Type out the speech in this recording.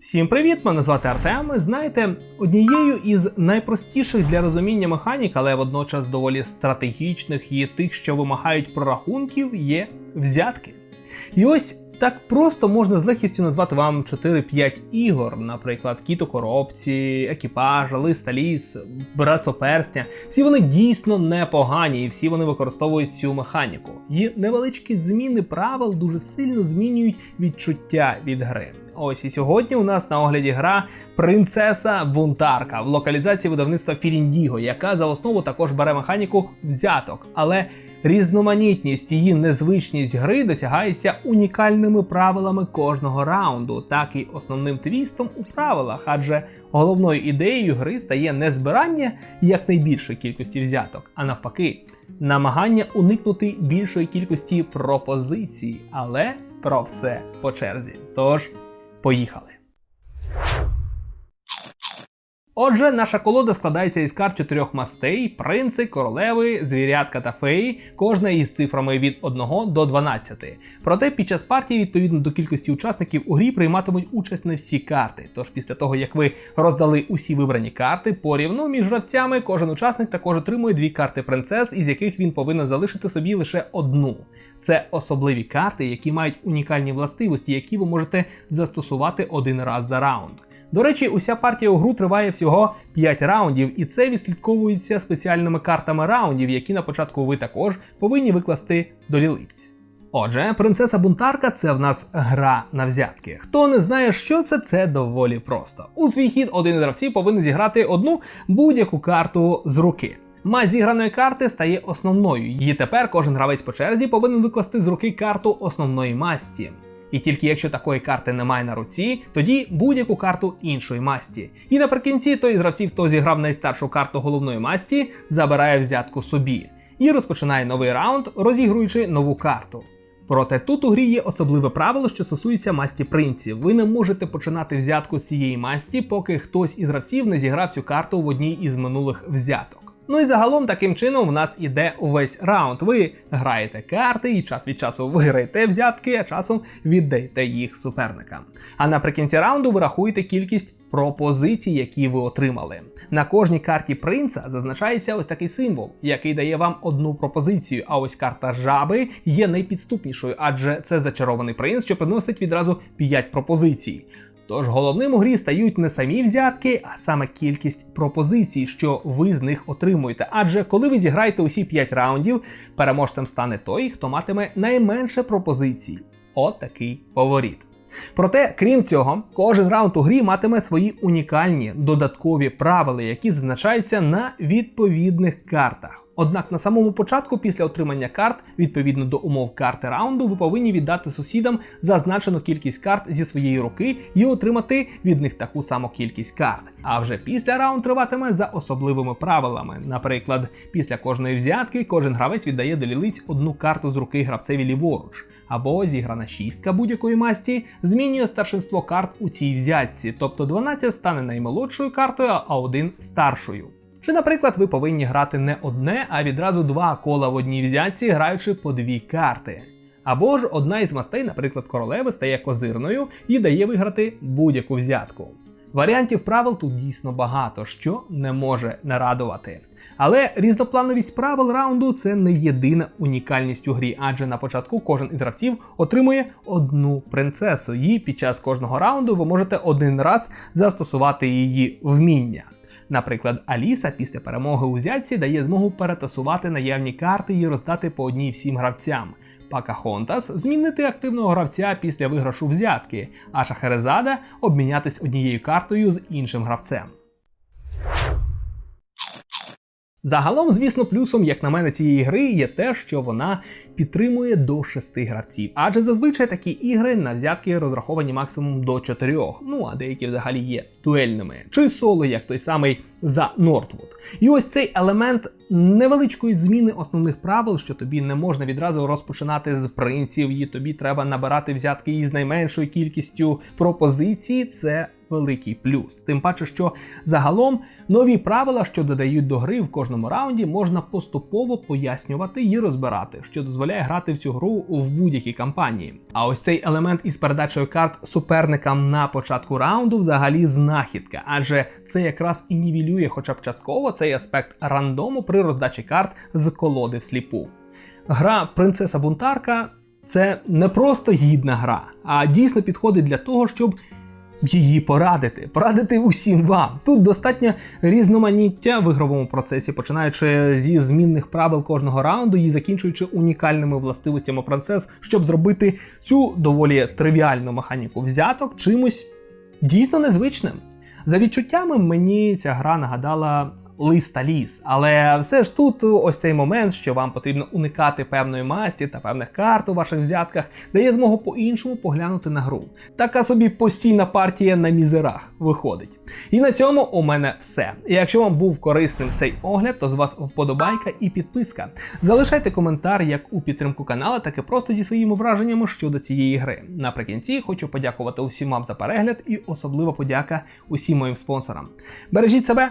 Всім привіт! Мене звати Артем. Знаєте, однією із найпростіших для розуміння механік, але водночас доволі стратегічних і тих, що вимагають прорахунків, є взятки. І ось так просто можна з легкістю назвати вам 4-5 ігор, наприклад, кіт у коробці, екіпаж, листа ліс, братство персня. Всі вони дійсно непогані, і всі вони використовують цю механіку. І невеличкі зміни правил дуже сильно змінюють відчуття від гри. Ось і сьогодні у нас на огляді гра Принцеса Бунтарка в локалізації видавництва Фіріндіго, яка за основу також бере механіку взяток. Але різноманітність її незвичність гри досягається унікальними правилами кожного раунду, так і основним твістом у правилах, адже головною ідеєю гри стає не збирання якнайбільшої кількості взяток, а навпаки, намагання уникнути більшої кількості пропозицій, але про все по черзі. Тож. Поїхали. Отже, наша колода складається із карт чотирьох мастей: принци, королеви, звірятка та феї, кожна із цифрами від 1 до 12. Проте під час партії, відповідно до кількості учасників у грі, прийматимуть участь не всі карти. Тож після того, як ви роздали усі вибрані карти порівну між гравцями, кожен учасник також отримує дві карти принцес, із яких він повинен залишити собі лише одну. Це особливі карти, які мають унікальні властивості, які ви можете застосувати один раз за раунд. До речі, уся партія у гру триває всього 5 раундів, і це відслідковується спеціальними картами раундів, які на початку ви також повинні викласти до лілиць. Отже, принцеса бунтарка це в нас гра на взятки. Хто не знає, що це, це доволі просто. У свій хід один із гравців повинен зіграти одну будь-яку карту з руки. Мазь зіграної карти стає основною, і тепер кожен гравець по черзі повинен викласти з руки карту основної масті. І тільки якщо такої карти немає на руці, тоді будь-яку карту іншої масті. І наприкінці той з гравців, хто зіграв найстаршу карту головної масті, забирає взятку собі і розпочинає новий раунд, розігруючи нову карту. Проте тут у грі є особливе правило, що стосується масті принців. Ви не можете починати взятку з цієї масті, поки хтось із гравців не зіграв цю карту в одній із минулих взяток. Ну і загалом таким чином в нас іде увесь раунд. Ви граєте карти і час від часу виграєте взятки, а часом віддаєте їх суперникам. А наприкінці раунду ви рахуєте кількість пропозицій, які ви отримали. На кожній карті принца зазначається ось такий символ, який дає вам одну пропозицію. А ось карта жаби є найпідступнішою, адже це зачарований принц, що приносить відразу 5 пропозицій. Тож головним у грі стають не самі взятки, а саме кількість пропозицій, що ви з них отримуєте. Адже коли ви зіграєте усі 5 раундів, переможцем стане той, хто матиме найменше пропозицій. От поворіт. Проте, крім цього, кожен раунд у грі матиме свої унікальні додаткові правила, які зазначаються на відповідних картах. Однак на самому початку, після отримання карт, відповідно до умов карти раунду, ви повинні віддати сусідам зазначену кількість карт зі своєї руки і отримати від них таку саму кількість карт. А вже після раунд триватиме за особливими правилами. Наприклад, після кожної взятки кожен гравець віддає до лілиць одну карту з руки гравцеві ліворуч, або зіграна шістка будь-якої масті змінює старшинство карт у цій взятці, тобто 12 стане наймолодшою картою, а один старшою. Чи, наприклад, ви повинні грати не одне, а відразу два кола в одній взятці, граючи по дві карти. Або ж одна із мастей, наприклад, королеви, стає козирною і дає виграти будь-яку взятку. Варіантів правил тут дійсно багато, що не може не радувати. Але різноплановість правил раунду це не єдина унікальність у грі, адже на початку кожен із гравців отримує одну принцесу, і під час кожного раунду ви можете один раз застосувати її вміння. Наприклад, Аліса після перемоги у зятці дає змогу перетасувати наявні карти і роздати по одній всім гравцям. Пакахонтас змінити активного гравця після виграшу взятки, а Шахерезада обмінятись однією картою з іншим гравцем. Загалом, звісно, плюсом, як на мене, цієї гри є те, що вона підтримує до 6 гравців. Адже зазвичай такі ігри на взятки розраховані максимум до 4, ну а деякі взагалі є дуельними, чи соло, як той самий за Нортвуд. І ось цей елемент невеличкої зміни основних правил, що тобі не можна відразу розпочинати з принців, і тобі треба набирати взятки із найменшою кількістю пропозицій. Це великий плюс. Тим паче, що загалом нові правила, що додають до гри в кожному раунді, можна поступово пояснювати і розбирати, що дозволяє грати в цю гру в будь-якій кампанії. А ось цей елемент із передачею карт суперникам на початку раунду взагалі знахідка, адже це якраз і нівелює, хоча б частково цей аспект рандому при роздачі карт з колоди всліпу. Гра Принцеса Бунтарка це не просто гідна гра, а дійсно підходить для того, щоб її порадити, порадити усім вам. Тут достатньо різноманіття в ігровому процесі, починаючи зі змінних правил кожного раунду і закінчуючи унікальними властивостями процес, щоб зробити цю доволі тривіальну механіку взяток чимось дійсно незвичним. За відчуттями мені ця гра нагадала листа ліс, але все ж тут ось цей момент, що вам потрібно уникати певної масті та певних карт у ваших взятках, дає змогу по-іншому поглянути на гру. Така собі постійна партія на мізерах виходить. І на цьому у мене все. І якщо вам був корисним цей огляд, то з вас вподобайка і підписка. Залишайте коментар як у підтримку каналу, так і просто зі своїми враженнями щодо цієї гри. Наприкінці хочу подякувати усім вам за перегляд і особлива подяка усім моїм спонсорам. Бережіть себе,